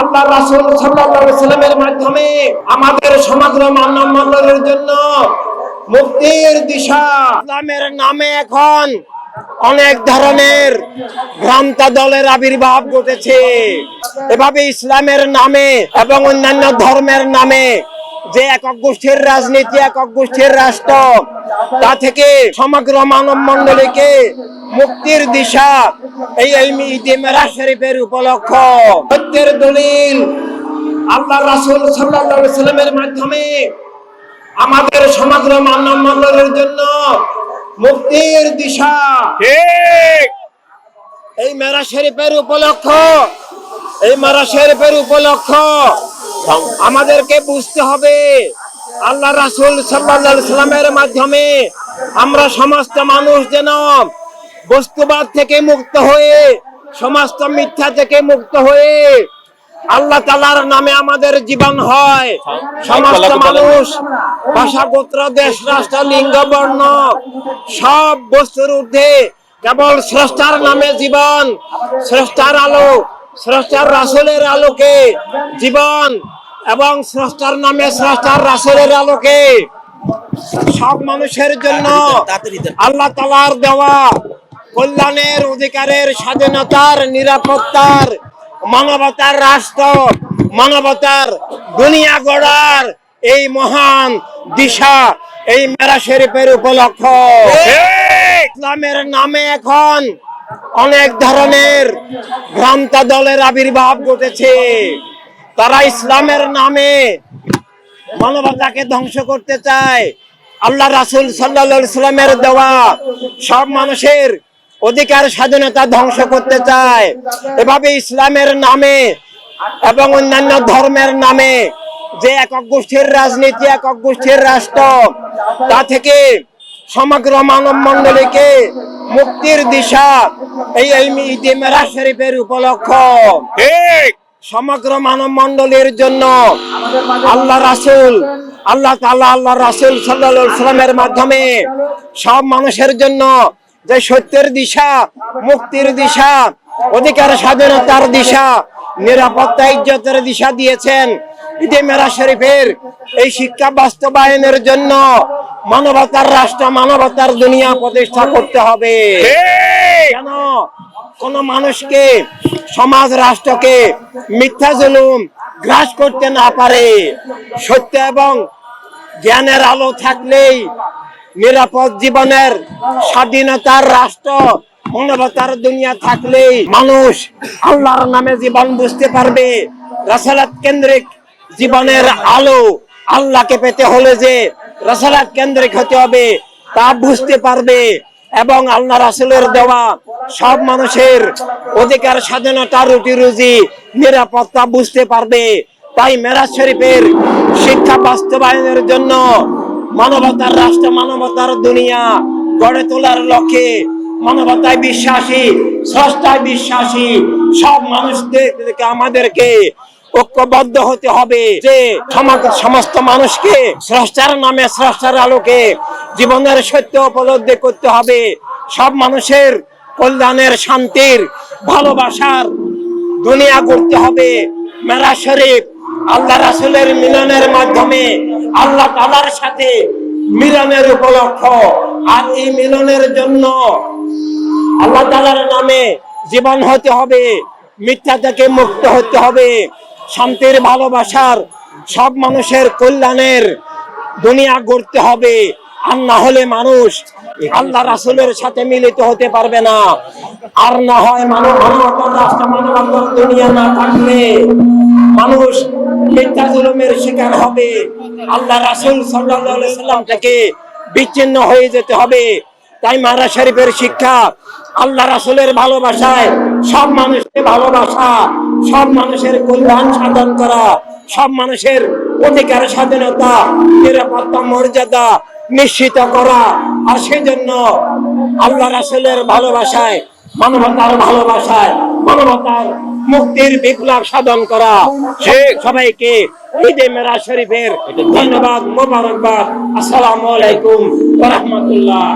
আল্লাহ রাসূল আলাইহি সাল্লামের মাধ্যমে আমাদের সমগ্র মানব জন্য মুক্তির দিশা ইসলামের নামে এখন অনেক ধরনের ভ্রান্ত দলের আবির্ভাব ঘটেছে। এভাবে ইসলামের নামে এবং অন্যান্য ধর্মের নামে যে একক গোষ্ঠীর রাজনীতি, একক গোষ্ঠীর রাষ্ট্র, তা থেকে সমগ্র মানব মণ্ডলীকে মুক্তির দিশা এই এই মেরাজ শরীফের উপলক্ষ। সত্যের দলিল আল্লাহ রাসূল সাল্লামের মাধ্যমে আমাদের সমগ্র মানব মণ্ডলের জন্য মুক্তির দিশা। ঠিক। এই মেরা শরীফের উপলক্ষ এই মেরা শরীফের উপলক্ষ আমাদেরকে বুঝতে হবে। আল্লাহ রাসুল সাল্লামের মাধ্যমে আমরা সমস্ত মানুষ যেন বস্তুবাদ থেকে মুক্ত হয়ে সমস্ত মিথ্যা থেকে মুক্ত হয়ে আল্লাহ তালার নামে আমাদের জীবন হয়। সমস্ত মানুষ ভাষা গোত্র দেশ রাষ্ট্র লিঙ্গ বর্ণ সব বস্তুর ঊর্ধ্বে কেবল স্রষ্টার নামে জীবন স্রষ্টার আলো স্রষ্টার রাসূলের আলোকে জীবন এবং স্রষ্টার নামে স্রষ্টার রাসূলের আলোকে। সব মানুষের জন্য আল্লাহ তালার দেওয়া কল্যাণের অধিকারের স্বাধীনতার নিরাপত্তার মানবতার রাষ্ট্র মানবতার দুনিয়া গড়ার এই মহান দিশা এই মেরা শরীফের উপলক্ষ। ইসলামের নামে এখন অনেক ধরনের ভ্রান্ত দলের আবির্ভাব ঘটেছে। তারা ইসলামের নামে মানবতাকে ধ্বংস করতে চায়। আল্লাহ রাসুল সাল্লাল্লাহু আলাইহি সাল্লামের দেওয়া সব মানুষের অধিকার স্বাধীনতা ধ্বংস করতে চায়। এভাবে ইসলামের নামে এবং অন্যান্য ধর্মের নামে যে একক গোষ্ঠীর রাজনীতি একক গোষ্ঠীর রাষ্ট্র তা থেকে সমগ্র মানব মণ্ডলীকে মুক্তির দিশা এই ঈদে মেরাজ শরীফের উপলক্ষ। সমগ্র মানব মণ্ডলীর জন্য আল্লাহ রাসূল আল্লাহ তাআলা আল্লাহ রাসুল আলাইহি সাল্লামের মাধ্যমে সব মানুষের জন্য যে সত্যের দিশা মুক্তির দিশা অধিকার স্বাধীনতার দিশা নিরাপত্তা ইজ্জতের দিশা দিয়েছেন ঈদে মেরা শরীফের এই শিক্ষা বাস্তবায়নের জন্য মানবতার রাষ্ট্র মানবতার দুনিয়া প্রতিষ্ঠা করতে হবে। কেন? কোন মানুষকে সমাজ রাষ্ট্রকে মিথ্যা জুলুম গ্রাস করতে না পারে। সত্য এবং জ্ঞানের আলো থাকলেই নিরাপদ জীবনের স্বাধীনতার রাষ্ট্র, মানবতার দুনিয়া থাকলেই মানুষ আল্লাহর নামে জীবন বুঝতে পারবে। রাসালাত কেন্দ্রিক জীবনের আলো আল্লাহকে পেতে হলে যে রাসালাত কেন্দ্রিক হতে হবে, তা বুঝতে পারবে এবং আল্লাহ রাসুলের দেওয়া সব মানুষের অধিকার, স্বাধীনতা, রুটি রুজি, নিরাপত্তা বুঝতে পারবে। তাই মেরাজ শরীফের শিক্ষা বাস্তবায়নের জন্য মানবতার রাষ্ট্র, মানবতার দুনিয়া গড়ে তোলার লক্ষ্যে মানবতায় বিশ্বাসী, স্রষ্টায় বিশ্বাসী সব মানুষদেরকে আমাদেরকে ঐক্যবদ্ধ হতে হবে যে সমস্ত মানুষকে স্রষ্টার নামে, স্রষ্টার আলোকে জীবনের সত্য উপলব্ধি করতে হবে। সব মানুষের কল্যাণের, শান্তির, ভালোবাসার দুনিয়া করতে হবে। মেরা শরীফ, আল্লাহ রাসুলের মিলনের মাধ্যমে আল্লাহ তালার সাথে মিলনের উপলক্ষ। আর এই মিলনের জন্য আল্লাহ তালার নামে জীবন হতে হবে, মিথ্যা থেকে মুক্ত হতে হবে। শান্তির ভালোবাসার সব মানুষের কল্যাণের দুনিয়া গড়তে হবে। আর না হলে মানুষ আল্লাহ রাসুলের সাথে মিলিত হতে পারবে না। আর না হয় মানবতার দুনিয়া না থাকলে মানুষ জুলুমের শিকার হবে। আল্লাহ রাসুল সাল্লাম থেকে বিচ্ছিন্ন হয়ে যেতে হবে। তাই মারা শরীফের শিক্ষা আল্লাহ রাসুলের ভালোবাসায় সব মানুষকে ভালোবাসা, সব মানুষের কল্যাণ সাধন করা, সব মানুষের অধিকার স্বাধীনতা, নিরাপত্তা, মর্যাদা নিশ্চিত করা। আর সেজন্য আল্লাহ রাসুলের ভালোবাসায়, মানবতার ভালোবাসায়, মানবতার মুক্তির বিপ্লব সাধন করা। সবাইকে ঈদে মেরা শরীফের ধন্যবাদ মোবারকবাদ। আসসালামু আলাইকুম রাহমাতুল্লাহ।